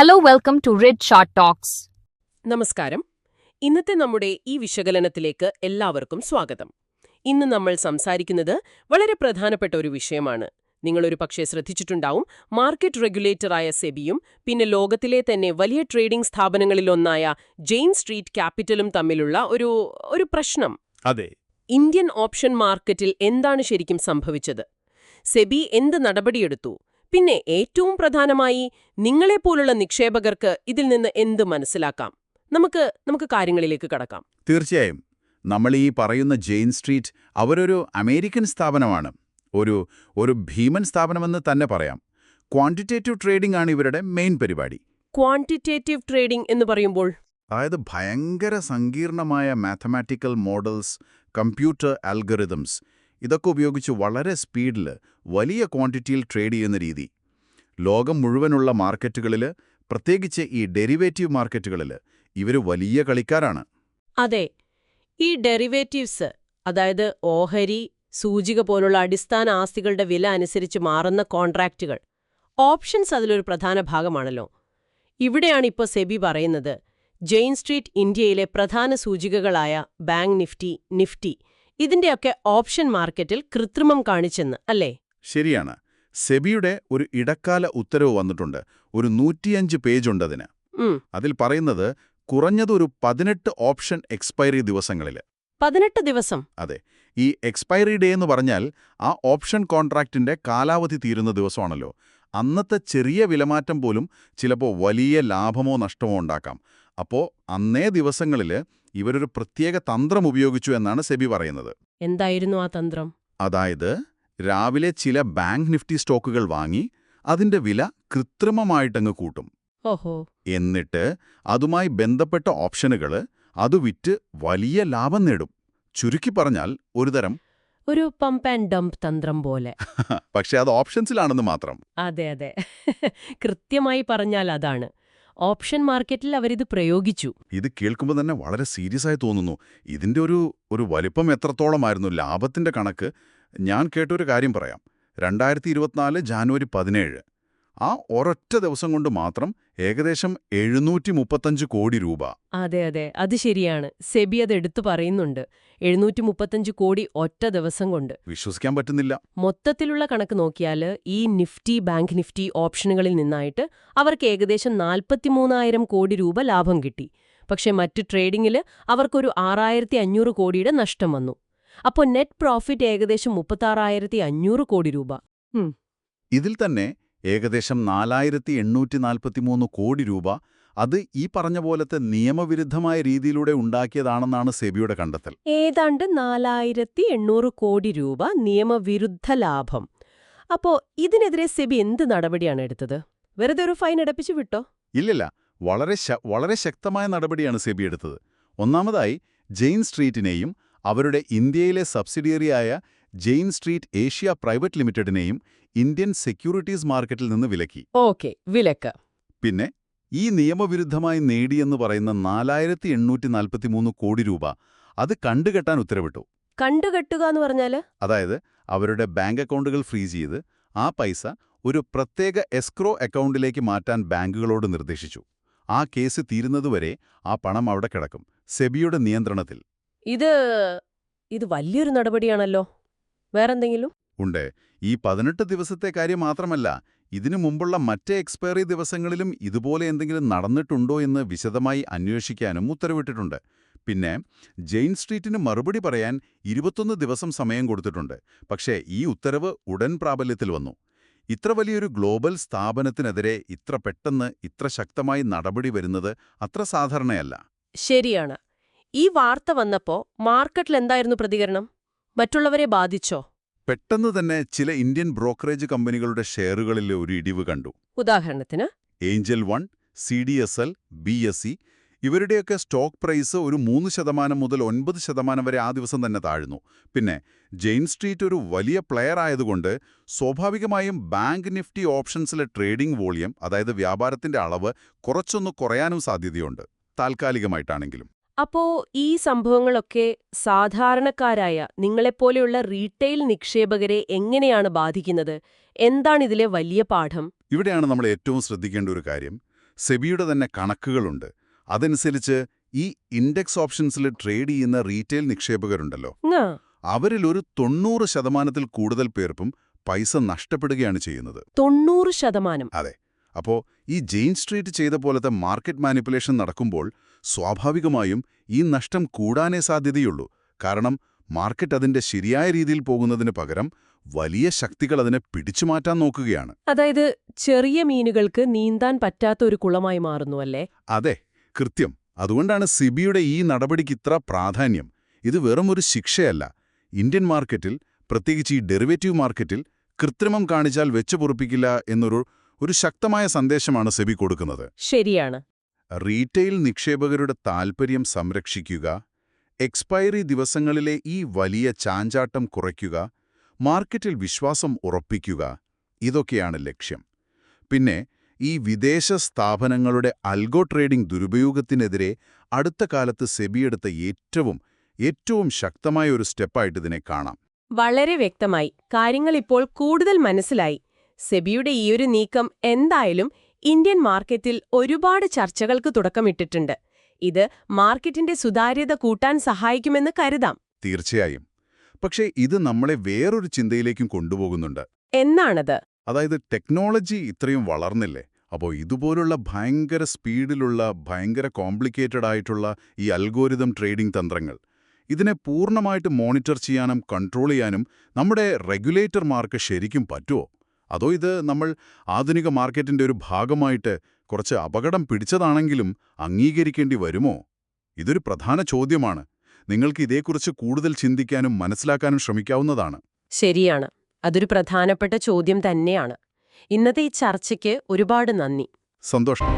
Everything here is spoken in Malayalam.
Hello, welcome to red shirt talks നമസ്കാരം. ഇന്നത്തെ നമ്മുടെ ഈ വിശകലനത്തിലേക്ക് എല്ലാവർക്കും സ്വാഗതം. ഇന്ന് നമ്മൾ സംസാരിക്കുന്നത് വളരെ പ്രധാനപ്പെട്ട ഒരു വിഷയമാണ്. നിങ്ങളൊരു പക്ഷേ ശ്രദ്ധിച്ചിട്ടുണ്ടാവും മാർക്കറ്റ് റെഗുലേറ്ററായ സെബിയും പിന്നെ ലോകത്തിലെ തന്നെ വലിയ ട്രേഡിംഗ് സ്ഥാപനങ്ങളിലൊന്നായ ജെയിൻ സ്ട്രീറ്റ് ക്യാപിറ്റലും തമ്മിലുള്ള ഒരു ഒരു പ്രശ്നം. അതെ. ഇന്ത്യൻ ഓപ്ഷൻ മാർക്കറ്റിൽ എന്താണ് ശരിക്കും സംഭവിച്ചത്? സെബി എന്ത് നടപടിയെടുത്തു? പിന്നെ ഏറ്റവും പ്രധാനമായി നിങ്ങളെപ്പോലുള്ള നിക്ഷേപകർക്ക് ഇതിൽ നിന്ന് എന്ത് മനസ്സിലാക്കാം? നമുക്ക് നമുക്ക് കാര്യങ്ങളിലേക്ക് കടക്കാം. തീർച്ചയായും. നമ്മൾ ഈ പറയുന്ന ജെയിൻ സ്ട്രീറ്റ് അവരൊരു അമേരിക്കൻ സ്ഥാപനമാണ്. ഒരു ഒരു ഭീമൻ സ്ഥാപനമെന്ന് തന്നെ പറയാം. ക്വാണ്ടിറ്റേറ്റീവ് ട്രേഡിംഗ് ആണ് ഇവരുടെ മെയിൻ പരിപാടി. ക്വാണ്ടിറ്റേറ്റീവ് ട്രേഡിംഗ് എന്ന് പറയുമ്പോൾ? അതായത് ഭയങ്കര സങ്കീർണമായ മാത്തമാറ്റിക്കൽ മോഡൽസ് കമ്പ്യൂട്ടർ ആൽഗറിതംസ് ഇതൊക്കെ ഉപയോഗിച്ച് വളരെ സ്പീഡിൽ വലിയ ക്വാണ്ടിറ്റിയിൽ ട്രേഡ് ചെയ്യുന്ന രീതി. ലോകം മുഴുവനുള്ള മാർക്കറ്റുകളിൽ പ്രത്യേകിച്ച് ഈ ഡെറിവേറ്റീവ് മാർക്കറ്റുകളിൽ ഇവർ വലിയ കളിക്കാരാണ്. അതെ ഈ ഡെറിവേറ്റീവ്സ് അതായത് ഓഹരി സൂചിക പോലുള്ള അടിസ്ഥാന ആസ്തികളുടെ വില അനുസരിച്ച് മാറുന്ന കോൺട്രാക്റ്റുകൾ ഓപ്ഷൻസ് അതിലൊരു പ്രധാന ഭാഗമാണല്ലോ. ഇവിടെയാണ് ഇപ്പോൾ സെബി പറയുന്നത് ജെയിൻ സ്ട്രീറ്റ് ഇന്ത്യയിലെ പ്രധാന സൂചികകളായ ബാങ്ക് നിഫ്റ്റി നിഫ്റ്റി ഇതിന്റെയൊക്കെ ഓപ്ഷൻ മാർക്കറ്റിൽ കൃത്രിമം കാണിച്ചെന്ന് അല്ലേ? ശരിയാണ്. സെബിയുടെ ഒരു ഇടക്കാല ഉത്തരവ് വന്നിട്ടുണ്ട്. ഒരു നൂറ്റിയഞ്ച് പേജുണ്ടതിന്. അതിൽ പറയുന്നത് കുറഞ്ഞത് ഒരു പതിനെട്ട് ഓപ്ഷൻ എക്സ്പയറി ദിവസങ്ങളിൽ പതിനെട്ട് ദിവസം? അതെ. ഈ എക്സ്പയറി ഡേ എന്ന് പറഞ്ഞാൽ ആ ഓപ്ഷൻ കോൺട്രാക്റ്റിന്റെ കാലാവധി തീരുന്ന ദിവസമാണല്ലോ. അന്നത്തെ ചെറിയ വിലമാറ്റം പോലും ചിലപ്പോൾ വലിയ ലാഭമോ നഷ്ടമോ ഉണ്ടാക്കാം. അപ്പോൾ അന്നേ ദിവസങ്ങളിൽ ഇവരൊരു പ്രത്യേക തന്ത്രം ഉപയോഗിച്ചു എന്നാണ് സെബി പറയുന്നത്. എന്തായിരുന്നു ആ തന്ത്രം? അതായത് രാവിലെ ചില ബാങ്ക് നിഫ്റ്റി സ്റ്റോക്കുകൾ വാങ്ങി അതിന്റെ വില കൃത്രിമമായിട്ടങ്ങ് കൂട്ടും. ഓഹോ. എന്നിട്ട് അതുമായി ബന്ധപ്പെട്ട ഓപ്ഷനുകൾ അത് വിറ്റ് വലിയ ലാഭം നേടും. ചുരുക്കി പറഞ്ഞാൽ ഒരുതരം ഒരു പമ്പ് ആൻഡ് ഡംപ് തന്ത്രം പോലെ. പക്ഷെ അത് ഓപ്ഷൻസിലാണെന്ന് മാത്രം. അതെ അതെ. കൃത്യമായി പറഞ്ഞാൽ അതാണ്. ഓപ്ഷൻ മാർക്കറ്റിൽ അവരിത് പ്രയോഗിച്ചു. ഇത് കേൾക്കുമ്പോൾ തന്നെ വളരെ സീരിയസ് ആയി തോന്നുന്നു. ഇതിന്റെ ഒരു ഒരു വലിപ്പം എത്രത്തോളമായിരുന്നു? ലാഭത്തിന്റെ കണക്ക് ഞാൻ കേട്ടൊരു കാര്യം പറയാം. രണ്ടായിരത്തി ഇരുപത്തിനാല് ജാനുവരി പതിനേഴ്. ആ ഒരൊറ്റ ദിവസം കൊണ്ട് മാത്രം ഏകദേശം എഴുന്നൂറ്റി മുപ്പത്തഞ്ച് കോടി രൂപ. അതെ അതെ. അത് ശരിയാണ്. സെബി അത് എടുത്തു പറയുന്നുണ്ട്. എഴുന്നൂറ്റി മുപ്പത്തഞ്ച് കോടി ഒറ്റ ദിവസം കൊണ്ട്. വിശ്വസിക്കാൻ പറ്റുന്നില്ല. മൊത്തത്തിലുള്ള കണക്ക് നോക്കിയാൽ ഈ നിഫ്റ്റി ബാങ്ക് നിഫ്റ്റി ഓപ്ഷനുകളിൽ നിന്നായിട്ട് അവർക്ക് ഏകദേശം നാൽപ്പത്തിമൂന്നായിരം കോടി രൂപ ലാഭം കിട്ടി. പക്ഷേ മറ്റ് ട്രേഡിംഗിൽ അവർക്കൊരു ആറായിരത്തി അഞ്ഞൂറ് കോടിയുടെ നഷ്ടം വന്നു. അപ്പോൾ നെറ്റ് പ്രോഫിറ്റ് ഏകദേശം മുപ്പത്താറായിരത്തി അഞ്ഞൂറ് കോടി രൂപ. ഇതിൽ തന്നെ ഏകദേശം നാലായിരത്തി എണ്ണൂറ്റി നാൽപ്പത്തിമൂന്ന് കോടി രൂപ അത് ഈ പറഞ്ഞ പോലത്തെ നിയമവിരുദ്ധമായ രീതിയിലൂടെ ഉണ്ടാക്കിയതാണെന്നാണ് സെബിയുടെ കണ്ടെത്തൽ. ഏതാണ്ട് നാലായിരത്തി എണ്ണൂറ് കോടി രൂപ നിയമവിരുദ്ധ ലാഭം. അപ്പോ ഇതിനെതിരെ സെബി എന്ത് നടപടിയാണ് എടുത്തത്? വെറുതെ ഒരു ഫൈൻ അടപ്പിച്ചു വിട്ടോ? ഇല്ലില്ല വളരെ വളരെ ശക്തമായ നടപടിയാണ് സെബി എടുത്തത്. ഒന്നാമതായി ജെയിൻ സ്ട്രീറ്റിനെയും അവരുടെ ഇന്ത്യയിലെ സബ്സിഡിയറിയായ ജെയിൻ സ്ട്രീറ്റ് ഏഷ്യ പ്രൈവറ്റ് ലിമിറ്റഡിനെയും ഇന്ത്യൻ സെക്യൂരിറ്റീസ് മാർക്കറ്റിൽ നിന്ന് വിലക്കി. ഓക്കെ വിലക്ക്. പിന്നെ ഈ നിയമവിരുദ്ധമായി നേടിയെന്ന് പറയുന്ന നാലായിരത്തി എണ്ണൂറ്റി നാൽപ്പത്തിമൂന്ന് കോടി രൂപ അത് കണ്ടുകെട്ടാൻ ഉത്തരവിട്ടു. കണ്ടുകെട്ടുക എന്ന് പറഞ്ഞാൽ അതായത് അവരുടെ ബാങ്ക് അക്കൗണ്ടുകൾ ഫ്രീസ് ചെയ്ത് ആ പൈസ ഒരു പ്രത്യേക എസ്ക്രോ അക്കൗണ്ടിലേക്ക് മാറ്റാൻ ബാങ്കുകളോട് നിർദ്ദേശിച്ചു. ആ കേസ് തീരുന്നതുവരെ ആ പണം അവിടെ കിടക്കും സെബിയുടെ നിയന്ത്രണത്തിൽ. ഇത് ഇത് വലിയൊരു നടപടിയാണല്ലോ. വേറെന്തെങ്കിലും? ഉണ്ട്. ഈ പതിനെട്ട് ദിവസത്തെ കാര്യം മാത്രമല്ല ഇതിനു മുമ്പുള്ള മറ്റേ എക്സ്പയറി ദിവസങ്ങളിലും ഇതുപോലെ എന്തെങ്കിലും നടന്നിട്ടുണ്ടോ എന്ന് വിശദമായി അന്വേഷിക്കാനും ഉത്തരവിട്ടിട്ടുണ്ട്. പിന്നെ ജെയിൻ സ്ട്രീറ്റിന് മറുപടി പറയാൻ ഇരുപത്തൊന്ന് ദിവസം സമയം കൊടുത്തിട്ടുണ്ട്. പക്ഷേ ഈ ഉത്തരവ് ഉടൻ പ്രാബല്യത്തിൽ വന്നു. ഇത്ര വലിയൊരു ഗ്ലോബൽ സ്ഥാപനത്തിനെതിരെ ഇത്ര പെട്ടെന്ന് ഇത്ര ശക്തമായി നടപടി വരുന്നത് അത്ര സാധാരണയല്ല. ശരിയാണ്. ഈ വാർത്ത വന്നപ്പോ മാർക്കറ്റിൽ എന്തായിരുന്നു പ്രതികരണം? മറ്റുള്ളവരെ ബാധിച്ചോ? പെട്ടെന്ന് തന്നെ ചില ഇന്ത്യൻ ബ്രോക്കറേജ് കമ്പനികളുടെ ഷെയറുകളിൽ ഒരു ഇടിവ് കണ്ടു. ഉദാഹരണത്തിന്? Angel One C D S L B S C ഇവരുടെയൊക്കെ സ്റ്റോക്ക് പ്രൈസ് ഒരു മൂന്ന് ശതമാനം മുതൽ ഒൻപത് ശതമാനം വരെ ആ ദിവസം തന്നെ താഴ്ന്നു. പിന്നെ ജെയിൻ സ്ട്രീറ്റ് ഒരു വലിയ പ്ലെയർ ആയതുകൊണ്ട് സ്വാഭാവികമായും ബാങ്ക് നിഫ്റ്റി ഓപ്ഷൻസിലെ ട്രേഡിംഗ് വോളിയം അതായത് വ്യാപാരത്തിന്റെ അളവ് കുറച്ചൊന്ന് കുറയാനും സാധ്യതയുണ്ട് താൽക്കാലികമായിട്ടാണെങ്കിലും. അപ്പോ ഈ സംഭവങ്ങളൊക്കെ സാധാരണക്കാരായ നിങ്ങളെപ്പോലെയുള്ള റീറ്റെയിൽ നിക്ഷേപകരെ എങ്ങനെയാണ് ബാധിക്കുന്നത്? എന്താണിതിലെ വലിയ പാഠം? ഇവിടെയാണ് നമ്മൾ ഏറ്റവും ശ്രദ്ധിക്കേണ്ട ഒരു കാര്യം. സെബിയുടെ തന്നെ കണക്കുകളുണ്ട്. അതനുസരിച്ച് ഈ ഇൻഡെക്സ് ഓപ്ഷൻസിൽ ട്രേഡ് ചെയ്യുന്ന റീറ്റെയിൽ നിക്ഷേപകരുണ്ടല്ലോ. അവരിൽ ഒരു തൊണ്ണൂറ് ശതമാനത്തിൽ കൂടുതൽ പേർക്കും പൈസ നഷ്ടപ്പെടുകയാണ് ചെയ്യുന്നത്. തൊണ്ണൂറ് ശതമാനം. അതെ. അപ്പോ ഈ ജെയിൻ സ്ട്രീറ്റ് ചെയ്ത പോലത്തെ മാർക്കറ്റ് മാനിപ്പുലേഷൻ നടക്കുമ്പോൾ സ്വാഭാവികമായും ഈ നഷ്ടം കൂടാനേ സാധ്യതയുള്ളൂ. കാരണം മാർക്കറ്റ് അതിന്റെ ശരിയായ രീതിയിൽ പോകുന്നതിന് പകരം വലിയ ശക്തികൾ അതിനെ പിടിച്ചു മാറ്റാൻ നോക്കുകയാണ്. അതായത് ചെറിയ മീനുകൾക്ക് നീന്താൻ പറ്റാത്ത ഒരു കുളമായി മാറുന്നു അല്ലേ? അതെ കൃത്യം. അതുകൊണ്ടാണ് സിബിയുടെ ഈ നടപടിക്ക് ഇത്ര പ്രാധാന്യം. ഇത് വെറും ഒരു ശിക്ഷയല്ല. ഇന്ത്യൻ മാർക്കറ്റിൽ പ്രത്യേകിച്ച് ഈ ഡെറിവേറ്റീവ് മാർക്കറ്റിൽ കൃത്രിമം കാണിച്ചാൽ വെച്ചു പൊറുപ്പിക്കില്ല എന്നൊരു ഒരു ശക്തമായ സന്ദേശമാണ് സെബി കൊടുക്കുന്നത്. ശരിയാണ്. റീറ്റെയിൽ നിക്ഷേപകരുടെ താൽപ്പര്യം സംരക്ഷിക്കുക എക്സ്പയറി ദിവസങ്ങളിലെ ഈ വലിയ ചാഞ്ചാട്ടം കുറയ്ക്കുക മാർക്കറ്റിൽ വിശ്വാസം ഉറപ്പിക്കുക ഇതൊക്കെയാണ് ലക്ഷ്യം. പിന്നെ ഈ വിദേശ സ്ഥാപനങ്ങളുടെ അൽഗോ ട്രേഡിംഗ് ദുരുപയോഗത്തിനെതിരെ അടുത്ത കാലത്ത് സെബിയെടുത്ത ഏറ്റവും ഏറ്റവും ശക്തമായ ഒരു സ്റ്റെപ്പായിട്ട് ഇതിനെ കാണാം. വളരെ വ്യക്തമായി. കാര്യങ്ങൾ ഇപ്പോൾ കൂടുതൽ മനസ്സിലായി. സെബിയുടെ ഈയൊരു നീക്കം എന്തായാലും ഇന്ത്യൻ മാർക്കറ്റിൽ ഒരുപാട് ചർച്ചകൾക്ക് തുടക്കമിട്ടിട്ടുണ്ട്. ഇത് മാർക്കറ്റിന്റെ സുതാര്യത കൂട്ടാൻ സഹായിക്കുമെന്ന് കരുതാം. തീർച്ചയായും. പക്ഷേ ഇത് നമ്മളെ വേറൊരു ചിന്തയിലേക്കും കൊണ്ടുപോകുന്നുണ്ട്. എന്നാണത്? അതായത് ടെക്നോളജി ഇത്രയും വളർന്നില്ലേ അപ്പോൾ ഇതുപോലുള്ള ഭയങ്കര സ്പീഡിലുള്ള ഭയങ്കര കോംപ്ലിക്കേറ്റഡ് ആയിട്ടുള്ള ഈ അൽഗോരിതം ട്രേഡിംഗ് തന്ത്രങ്ങൾ ഇതിനെ പൂർണമായിട്ട് മോണിറ്റർ ചെയ്യാനും കൺട്രോൾ ചെയ്യാനും നമ്മുടെ റെഗുലേറ്റർമാർക്ക് ശരിക്കും പറ്റുമോ അതോ ഇത് നമ്മൾ ആധുനിക മാർക്കറ്റിന്റെ ഒരു ഭാഗമായിട്ട് കുറച്ച് അപകടം പിടിച്ചതാണെങ്കിലും അംഗീകരിക്കേണ്ടി വരുമോ? ഇതൊരു പ്രധാന ചോദ്യമാണ്. നിങ്ങൾക്ക് ഇതേക്കുറിച്ച് കൂടുതൽ ചിന്തിക്കാനും മനസ്സിലാക്കാനും ശ്രമിക്കാവുന്നതാണ്. ശരിയാണ്. അതൊരു പ്രധാനപ്പെട്ട ചോദ്യം തന്നെയാണ്. ഇന്നത്തെ ഈ ചർച്ചയ്ക്ക് ഒരുപാട് നന്ദി. സന്തോഷം.